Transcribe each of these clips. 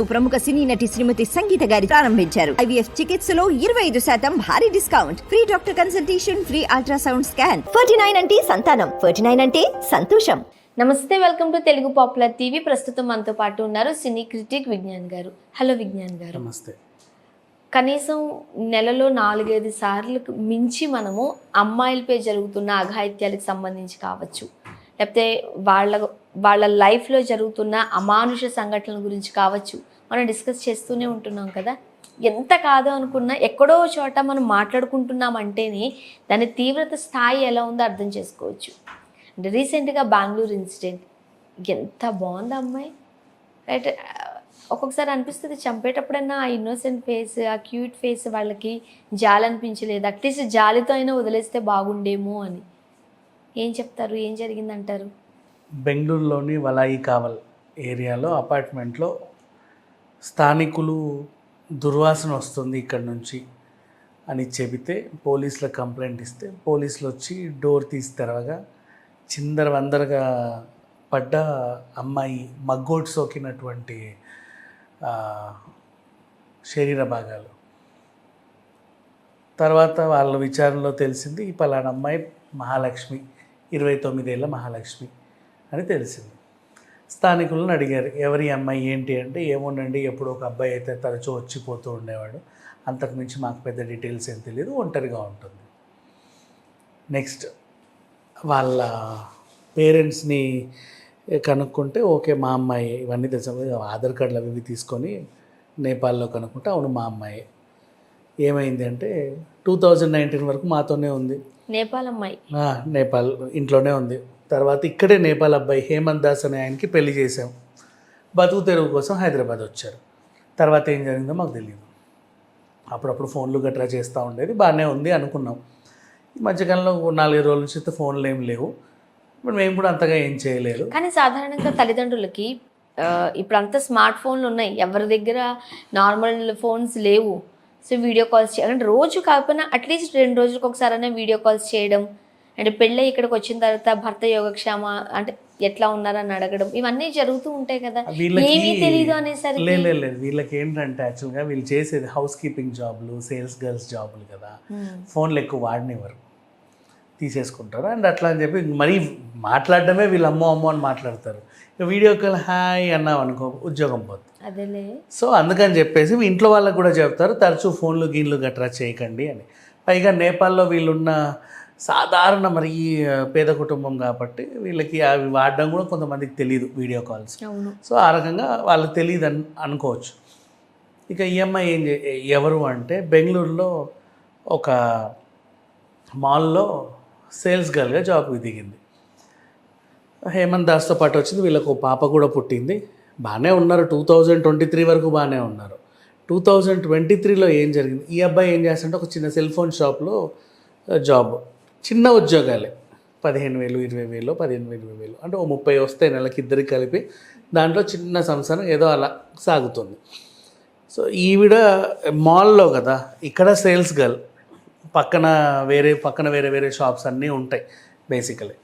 ప్రముఖ సినీ నటి శ్రీమతి సంగీత గారి ప్రారంభించారు. ఐవీఎఫ్ చికిత్సలో ఇరవై ఐదు శాతం భారీ discount. Free doctor consultation free ultrasound scan. Ferty nine అంటే సంతానం. ఫర్టీ నైన్ అంటే సంతోషం. నమస్తే welcome to Telugu popular TV. ప్రస్తుతం మనతో పాటు ఉన్నారు సినీ క్రిటిక్ విజ్ఞాన్ గారు. హలో విజ్ఞాన్ గారు. నమస్తే. కనీసం నెలలో నాలుగైదు సార్లు మించి మనము అమ్మాయిలపై జరుగుతున్న అఘాయిత్యాలకు సంబంధించి కావచ్చు. లేకపోతే వాళ్ళ వాళ్ళ లైఫ్లో జరుగుతున్న అమానుష సంఘటనల గురించి కావచ్చు మనం డిస్కస్ చేస్తూనే ఉంటున్నాం కదా. ఎంత కాదు అనుకున్నా ఎక్కడో చోట మనం మాట్లాడుకుంటున్నాం అంటేనే దాని తీవ్రత స్థాయి ఎలా ఉందో అర్థం చేసుకోవచ్చు. అంటే రీసెంట్గా బెంగళూరు ఇన్సిడెంట్. ఎంత బాగుంది అమ్మాయి. రైట్ ఒక్కొక్కసారి అనిపిస్తుంది చంపేటప్పుడైనా ఆ ఇన్నోసెంట్ ఫేస్ ఆ క్యూట్ ఫేస్ వాళ్ళకి జాలి అనిపించలేదు అట్లీస్ట్ జాలితో అయినా వదిలేస్తే బాగుండేమో అని. ఏం చెప్తారు? ఏం జరిగిందంటారు? బెంగళూరులోని వలాయి కావల్ ఏరియాలో అపార్ట్మెంట్లో స్థానికులు దుర్వాసన వస్తుంది ఇక్కడ నుంచి అని చెబితే పోలీసులకు కంప్లైంట్ ఇస్తే పోలీసులు వచ్చి డోర్ తీసి తెరవగా చిందర వందరగా పడ్డ అమ్మాయి మగ్గోటు సోకినటువంటి శరీర భాగాలు. తర్వాత వాళ్ళ విచారణలో తెలిసింది ఈ పలానా అమ్మాయి మహాలక్ష్మి. ఇరవై తొమ్మిదేళ్ళ మహాలక్ష్మి అని తెలిసింది. స్థానికులను అడిగారు ఎవరి అమ్మాయి ఏంటి అంటే ఏమోనండి ఎప్పుడు ఒక అబ్బాయి అయితే తరచూ వచ్చిపోతూ ఉండేవాడు. అంతకుమించి మాకు పెద్ద డీటెయిల్స్ ఏం తెలియదు ఒంటరిగా ఉంటుంది. నెక్స్ట్ వాళ్ళ పేరెంట్స్ని కనుక్కుంటే ఓకే మా అమ్మాయి ఇవన్నీ తెలుసు ఆధార్ కార్డులు అవి ఇవి తీసుకొని నేపాల్లో కనుక్కుంటే అవును మా అమ్మాయి. ఏమైంది అంటే టూ థౌజండ్ నైన్టీన్ వరకు మాతోనే ఉంది. నేపాల్ అమ్మాయి. నేపాల్ ఇంట్లోనే ఉంది. తర్వాత ఇక్కడే నేపాల్ అబ్బాయి హేమంత్ దాస్ అనే ఆయనకి పెళ్ళి చేసాం బతుకు తెరువు కోసం హైదరాబాద్ వచ్చారు. తర్వాత ఏం జరిగిందో మాకు తెలియదు అప్పుడప్పుడు ఫోన్లు గట్రా చేస్తూ ఉండేది. బాగానే ఉంది అనుకున్నాం. ఈ మధ్యకాలంలో నాలుగైదు రోజుల నుంచి ఫోన్లు ఏం లేవు. ఇప్పుడు మేము కూడా అంతగా ఏం చేయలేదు. కానీ సాధారణంగా తల్లిదండ్రులకి ఇప్పుడు అంతా స్మార్ట్ ఫోన్లు ఉన్నాయి. ఎవరి దగ్గర నార్మల్ ఫోన్స్ లేవు. సో వీడియో కాల్స్ అంటే రోజు కాకపోయినా అట్లీస్ట్ రెండు రోజులకు ఒకసారైనా వీడియో కాల్స్ చేయడం. అంటే పెళ్ళి ఇక్కడికి వచ్చిన తర్వాత భర్త యోగక్షేమ అంటే ఎట్లా ఉన్నారని అడగడం. ఇవన్నీ జరుగుతూ ఉంటాయి కదా. ఏమీ తెలియదు అనేసరికి. లేదు వీళ్ళకి ఏంటంటే యాక్చువల్గా వీళ్ళు చేసేది హౌస్ కీపింగ్ జాబ్లు సేల్స్ గర్ల్స్ జాబ్లు కదా. ఫోన్లు ఎక్కువ వాడనివ్వరు తీసేసుకుంటారు. అండ్ అట్లా అని చెప్పి మరీ మాట్లాడడమే వీళ్ళు అమ్మో అమ్మో అని మాట్లాడతారు. వీడియో కాల్ హాయ్ అన్నాం అనుకో ఉద్యోగం పోతుంది అదేలే. సో అందుకని చెప్పేసి ఇంట్లో వాళ్ళకు కూడా చెప్తారు తరచూ ఫోన్లు గీన్లు గట్రా చేయకండి అని. పైగా నేపాల్లో వీళ్ళున్న సాధారణ మరి పేద కుటుంబం కాబట్టి వీళ్ళకి అవి వాడడం కూడా కొంతమందికి తెలియదు వీడియో కాల్స్. సో ఆ రకంగా వాళ్ళకి తెలియదు అని అనుకోవచ్చు. ఇక ఈఎంఐ ఏం ఎవరు అంటే బెంగళూరులో ఒక మాల్లో సేల్స్ గర్ల్గా జాబ్కి దిగింది. హేమంత్ దాస్తో పాటు వచ్చింది. వీళ్ళకు ఒక పాప కూడా పుట్టింది. బాగానే ఉన్నారు. టూ థౌజండ్ ట్వంటీ త్రీ వరకు బాగానే ఉన్నారు. టూ థౌజండ్ ట్వంటీ త్రీలో ఏం జరిగింది? ఈ అబ్బాయి ఏం చేస్తుంటే ఒక చిన్న సెల్ ఫోన్ షాప్లో జాబ్. చిన్న ఉద్యోగాలే. పదిహేను వేలు ఇరవై వేలు పదిహేను వేలు ఇరవై వేలు. అంటే ఓ ముప్పై వస్తే నెలకి ఇద్దరికి కలిపి దాంట్లో చిన్న సంసారం ఏదో అలా సాగుతుంది. సో ఈవిడ మాల్లో కదా ఇక్కడ సేల్స్ గర్ల్. పక్కన వేరే పక్కన వేరే వేరే షాప్స్ అన్నీ ఉంటాయి బేసికలీ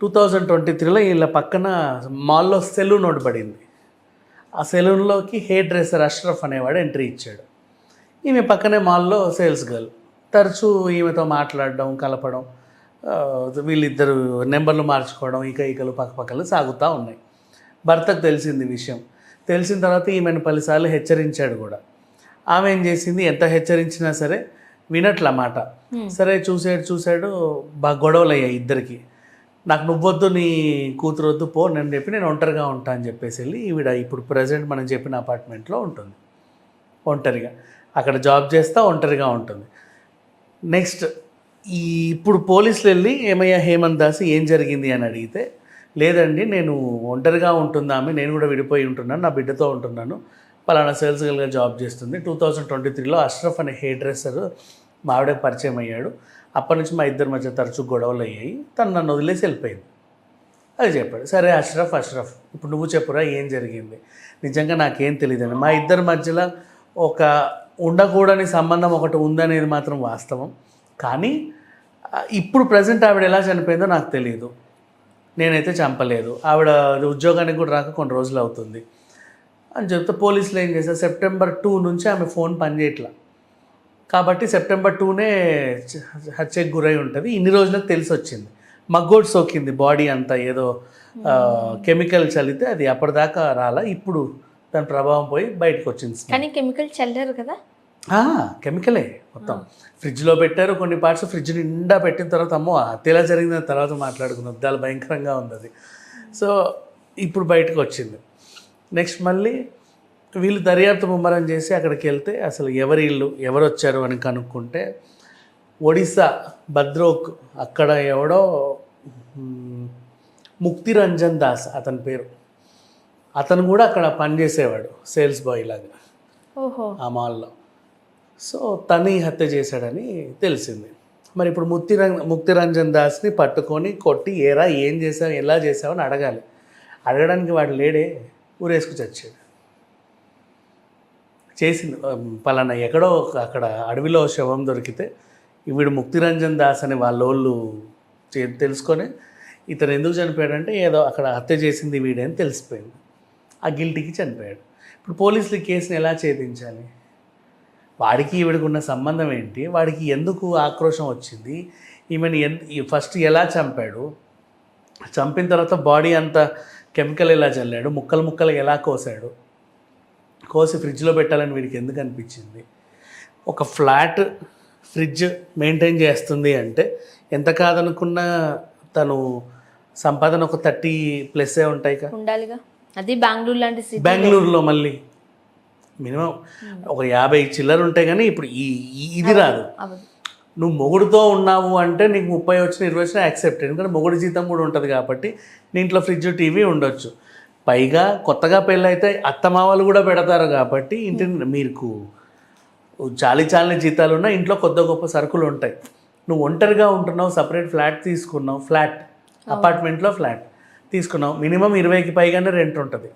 టూ థౌజండ్ ట్వంటీ త్రీలో వీళ్ళ పక్కన మాల్లో సెలూన్ ఒకటి పడింది. ఆ సెలూన్లోకి హెయిర్ డ్రెస్సర్ అష్రఫ్ అనేవాడు ఎంట్రీ ఇచ్చాడు. ఈమె పక్కనే మాల్లో సేల్స్ గర్ల్ తరచూ ఈమెతో మాట్లాడడం కలపడం వీళ్ళిద్దరు నెంబర్లు మార్చుకోవడం ఇక ఇకలు పక్కపక్కలు సాగుతూ ఉన్నాయి. భర్తకు తెలిసింది విషయం. తెలిసిన తర్వాత ఈమెను పలుసార్లు హెచ్చరించాడు కూడా. ఆమె ఏం చేసింది? ఎంత హెచ్చరించినా సరే వినట్ల మాట సరే చూసాడు చూశాడు బాగా గొడవలు అయ్యాయి ఇద్దరికి. నాకు నువ్వొద్దు నీ కూతురు వద్దు పో నేను చెప్పి నేను ఒంటరిగా ఉంటా అని చెప్పేసి వెళ్ళి ఈవిడ ఇప్పుడు ప్రజెంట్ మనం చెప్పిన అపార్ట్మెంట్లో ఉంటుంది. ఒంటరిగా. అక్కడ జాబ్ చేస్తా ఒంటరిగా ఉంటుంది. నెక్స్ట్ ఈ ఇప్పుడు పోలీసులు వెళ్ళి ఏమయ్యా హేమంత్ దాస్ ఏం జరిగింది అని అడిగితే లేదండి నేను ఒంటరిగా ఉంటుంది ఆమె నేను కూడా విడిపోయి ఉంటున్నాను నా బిడ్డతో ఉంటున్నాను పలానా సేల్స్ గర్ల్గా జాబ్ చేస్తుంది. టూ థౌజండ్ ట్వంటీ త్రీలో అష్రఫ్ అనే హెయిర్ డ్రెస్సర్ మావిడే పరిచయం అయ్యాడు. అప్పటి నుంచి మా ఇద్దరి మధ్య తరచూ గొడవలు అయ్యాయి. తను నన్ను వదిలేసి వెళ్ళిపోయింది. అది చెప్పాడు. సరే అష్రఫ్ అష్రఫ్ ఇప్పుడు నువ్వు చెప్పురా ఏం జరిగింది? నిజంగా నాకేం తెలియదండి మా ఇద్దరి మధ్యలో ఒక ఉండకూడని సంబంధం ఒకటి ఉందనేది మాత్రం వాస్తవం. కానీ ఇప్పుడు ప్రజెంట్ ఆవిడ ఎలా చనిపోయిందో నాకు తెలియదు నేనైతే చంపలేదు. ఆవిడ ఉద్యోగానికి కూడా రాక కొన్ని రోజులు అవుతుంది. అని చెప్తే పోలీసులు ఏం చేశారు? సెప్టెంబర్ టూ నుంచి ఆమె ఫోన్ పనిచేయట్లా. కాబట్టి సెప్టెంబర్ టూనే హత్యకు గురై ఉంటుంది. ఇన్ని రోజులకు తెలిసి వచ్చింది మగ్గోడు సోకింది బాడీ అంతా ఏదో కెమికల్ చల్లితే అది అప్పటిదాకా రాలా. ఇప్పుడు దాని ప్రభావం పోయి బయటకు వచ్చింది కానీ కెమికల్ చల్లారు కదా? కెమికలే మొత్తం. ఫ్రిడ్జ్లో పెట్టారు కొన్ని పార్ట్స్. ఫ్రిడ్జ్ నిండా పెట్టిన తర్వాత అమ్మో హత్యలా జరిగిన తర్వాత మాట్లాడుకున్నాం. చాలా భయంకరంగా ఉంది అది. సో ఇప్పుడు బయటకు వచ్చింది నెక్స్ట్ మళ్ళీ వీళ్ళు దర్యాప్తు ముమ్మరం చేసి అక్కడికి వెళ్తే అసలు ఎవరి ఇల్లు ఎవరు వచ్చారు అని కనుక్కుంటే ఒడిస్సా భద్రోక్ అక్కడ ఎవడో ముక్తిరంజన్ దాస్ అతని పేరు. అతను కూడా అక్కడ పనిచేసేవాడు సేల్స్ బాయ్ లాగా. ఓహో. ఆ మాల్లో. సో తని హత్య చేశాడని తెలిసింది. మరి ఇప్పుడు ముక్తి ముక్తిరంజన్ దాస్ని పట్టుకొని కొట్టి ఏరా ఏం చేసావు ఎలా చేసావు అని అడగాలి. అడగడానికి వాడు లేడే. ఊరేసుకు చచ్చాడు చేసింది. పలానా ఎక్కడో ఒక- అక్కడ అడవిలో శవం దొరికితే వీడు ముక్తిరంజన్ దాస్ అని వాళ్ళోళ్ళు చే- తెలుసుకొని ఇతను ఎందుకు చనిపోయాడంటే ఏదో అక్కడ హత్య చేసింది వీడని తెలిసిపోయింది. ఆ గిల్టీకి చనిపోయాడు. ఇప్పుడు పోలీసులు కేసుని ఎలా ఛేదించాలి? వాడికి ఈవిడకున్న ఉన్న సంబంధం ఏంటి? వాడికి ఎందుకు ఆక్రోశం వచ్చింది? ఈమెను ఎన్ ఫస్ట్ ఎలా చంపాడు? చంపిన తర్వాత బాడీ అంతా కెమికల్ ఎలా చల్లాడు ముక్కలు ముక్కలు ఎలా కోసాడు కోసి ఫ్రిడ్జ్లో పెట్టాలని వీడికి ఎందుకు అనిపించింది? ఒక ఫ్లాట్ ఫ్రిడ్జ్ మెయింటైన్ చేస్తుంది అంటే ఎంత కాదనుకున్నా తను సంపాదన ఒక థర్టీ ప్లస్సే ఉంటాయి కదా ఉండాలిగా. అది బెంగళూరు లాంటి సిటీ బెంగళూరులో మళ్ళీ. మినిమం ఒక యాభై చిల్లర ఉంటాయి కానీ ఇప్పుడు ఈ ఇది రాదు. నువ్వు మొగుడుతో ఉన్నావు అంటే నీకు ముప్పై వచ్చిన ఇరవై వచ్చిన యాక్సెప్ట్ ఎందుకంటే మొగుడు జీతం కూడా ఉంటుంది కాబట్టి నీ ఇంట్లో ఫ్రిడ్జ్ టీవీ ఉండొచ్చు. పైగా కొత్తగా పెళ్ళైతే అత్తమామలు కూడా పెడతారు కాబట్టి ఇంటి మీకు చాలి చాలని జీతాలు ఉన్న ఇంట్లో కొద్ది గొప్ప సరుకులు ఉంటాయి. నువ్వు ఒంటరిగా ఉంటున్నావు సపరేట్ ఫ్లాట్ తీసుకున్నావు ఫ్లాట్ అపార్ట్మెంట్లో ఫ్లాట్ తీసుకున్నావు. మినిమం ఇరవైకి పైగానే రెంట్ ఉంటుంది.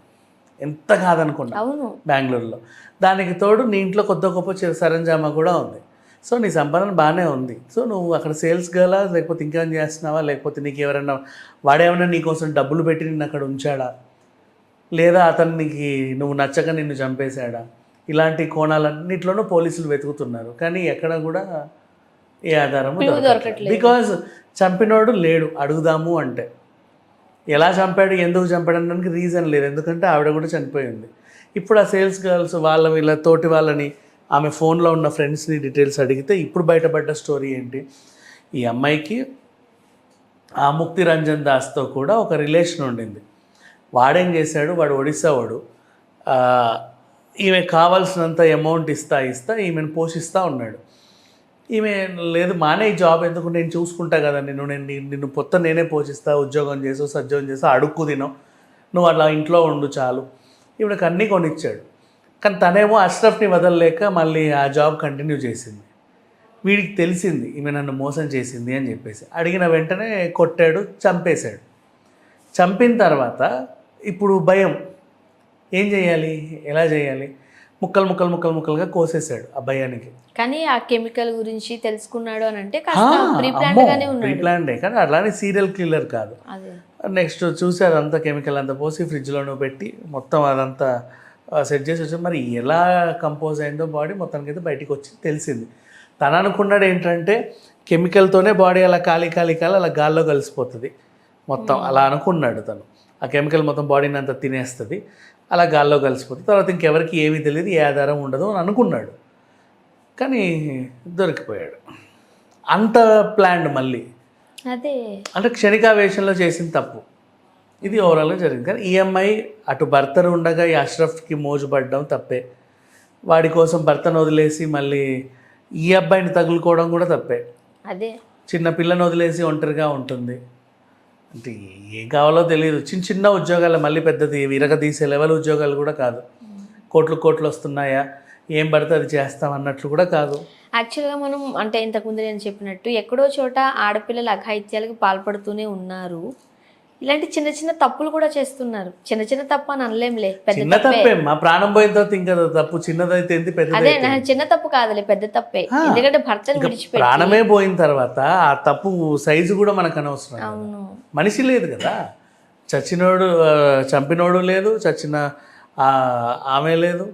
ఎంత కాదనుకున్నా అవును. బెంగళూరులో. దానికి తోడు నీ ఇంట్లో కొత్త గొప్ప సరంజామా కూడా ఉంది. సో నీ సంపాదన బాగానే ఉంది. సో నువ్వు అక్కడ సేల్స్ గర్లా లేకపోతే ఇంకేమైనా చేస్తున్నావా? లేకపోతే నీకు ఎవరైనా వాడేమైనా నీకోసం డబ్బులు పెట్టి నిన్ను అక్కడ ఉంచాడా? లేదా అతనికి నువ్వు నచ్చక నిన్ను చంపేశాడా? ఇలాంటి కోణాలన్నింటిలోనూ పోలీసులు వెతుకుతున్నారు. కానీ ఎక్కడ కూడా ఏ ఆధారము దొరకట్లేదు. బికాజ్ చంపినోడు లేడు అడుగుదాము అంటే. ఎలా చంపాడు ఎందుకు చంపాడు అనడానికి రీజన్ లేదు. ఎందుకంటే ఆవిడ కూడా చనిపోయింది ఇప్పుడు ఆ సేల్స్ గర్ల్స్ వాళ్ళ వీళ్ళ తోటి వాళ్ళని ఆమె ఫోన్లో ఉన్న ఫ్రెండ్స్ని డీటెయిల్స్ అడిగితే ఇప్పుడు బయటపడ్డ స్టోరీ ఏంటి? ఈ అమ్మాయికి ఆ ముక్తి రంజన్ దాస్తో కూడా ఒక రిలేషన్ ఉండింది. వాడేం చేశాడు? వాడు ఒడిస్సా వాడు. ఈమె కావాల్సినంత అమౌంట్ ఇస్తా ఇస్తా ఈమెను పోషిస్తూ ఉన్నాడు. ఈమె లేదు మానే ఈ జాబ్ ఎందుకు? నేను చూసుకుంటా కదా నిన్ను నేను నిన్ను పొత్త నేనే పోషిస్తా ఉద్యోగం చేసు సద్యోగం చేస్తా అడుక్కు తినవు నువ్వు అలా ఇంట్లో ఉండు చాలు. ఈవిడకి అన్నీ కొనిచ్చాడు. కానీ తనేమో అష్రఫ్ని వదలలేక మళ్ళీ ఆ జాబ్ కంటిన్యూ చేసింది. వీడికి తెలిసింది ఈమె నన్ను మోసం చేసింది అని చెప్పేసి. అడిగిన వెంటనే కొట్టాడు చంపేశాడు. చంపిన తర్వాత ఇప్పుడు భయం. ఏం చేయాలి? ఎలా చేయాలి? ముక్కలు ముక్కలు ముక్కలు ముక్కలుగా కోసేశాడు ఆ భయానికి. కానీ ఆ కెమికల్ గురించి తెలుసుకున్నాడు అని అంటే కాస్త ప్రీ ప్లాన్ గానే ప్రీ ఉన్నాడు ప్లాన్డే కానీ అలానే సీరియల్ కిల్లర్ కాదు. నెక్స్ట్ చూసి అదంతా కెమికల్ అంతా పోసి ఫ్రిడ్జ్లోనూ పెట్టి మొత్తం అదంతా సెట్ చేసి వచ్చి. మరి ఎలా కంపోజ్ అయిందో బాడీ మొత్తానికి అయితే బయటికి వచ్చి తెలిసింది. తను అనుకున్నాడు ఏంటంటే కెమికల్తోనే బాడీ అలా ఖాళీ ఖాళీ ఖాళీ అలా గాల్లో కలిసిపోతుంది. మొత్తం అలా అనుకున్నాడు తను. ఆ కెమికల్ మొత్తం బాడీని అంతా తినేస్తుంది. అలా గాల్లో కలిసిపోతుంది. తర్వాత ఇంకెవరికి ఏమీ తెలియదు ఏ ఆధారం ఉండదు అని అనుకున్నాడు. కానీ దొరికిపోయాడు. అంత ప్లాన్డ్ మళ్ళీ. అదే. అంటే క్షణికావేశంలో చేసిన తప్పు. ఇది ఓవరాల్గా జరిగింది. కానీ ఈఎంఐ అటు భర్తను ఉండగా ఈ అష్రఫ్కి మోజుపడడం తప్పే. వాడి కోసం భర్తను వదిలేసి మళ్ళీ ఈ అబ్బాయిని తగులుకోవడం కూడా తప్పే. అదే. చిన్న పిల్లని వదిలేసి ఒంటరిగా ఉంటుంది. అంటే ఏం కావాలో తెలియదు. చిన్న చిన్న ఉద్యోగాలు మళ్ళీ పెద్దది విరగ తీసే లెవెల్ ఉద్యోగాలు కూడా కాదు. కోట్లు కోట్లు వస్తున్నాయా? ఏం పడితే అది చేస్తాం అన్నట్లు కూడా కాదు. యాక్చువల్గా మనం అంటే ఇంతకుముందు నేను చెప్పినట్టు ఎక్కడో చోట ఆడపిల్లలు అఘాయిత్యాలకు పాల్పడుతూనే ఉన్నారు. ఇలాంటి చిన్న చిన్న తప్పులు కూడా చేస్తున్నారు. చిన్న చిన్న తప్పు అని అనలేంలే పెద్ద చిన్న తప్పే. తప్పే మా ప్రాణం పోయిన తర్వాత ఇంకా తప్పు చిన్నదైతే ఏంది అదే నా చిన్న తప్పు కాదులే పెద్ద తప్పే. ఎందుకంటే భర్తను విడిచిపెట్టి ప్రాణమే పోయిన తర్వాత ఆ తప్పు సైజు కూడా మనకు అనవసరం కదా. అవును. మనిషి లేదు కదా. చచ్చినోడు ఆ, చంపినోడు లేదు చచ్చిన ఆ, ఆమె లేదు.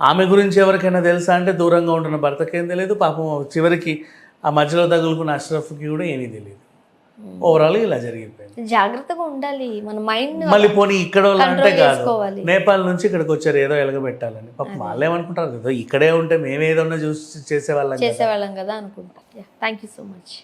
ఆమె గురించి ఎవరికైనా తెలుసా అంటే దూరంగా ఉంటున్న భర్తకేం తెలియదు. పాపం చివరికి ఆ మధ్యలో తగులుకున్న అష్రఫ్కి కూడా ఏమీ తెలియదు. ఓవరాల్ ఇలా జరిగిపోయింది. జాగ్రత్తగా ఉండాలి. మన మైండ్ మళ్ళీ పోనీ ఇక్కడ అంటే కాదు. నేపాల్ నుంచి ఇక్కడికి వచ్చారు ఏదో ఎలగబెట్టాలని. పాపం వాళ్ళు ఏమనుకుంటారు? ఏదో ఇక్కడే ఉంటే మేమేదన్నా చూసి చేసేవాళ్ళం కదా. చేసేవాళ్ళం కదా అనుకుంటా. Thank you so much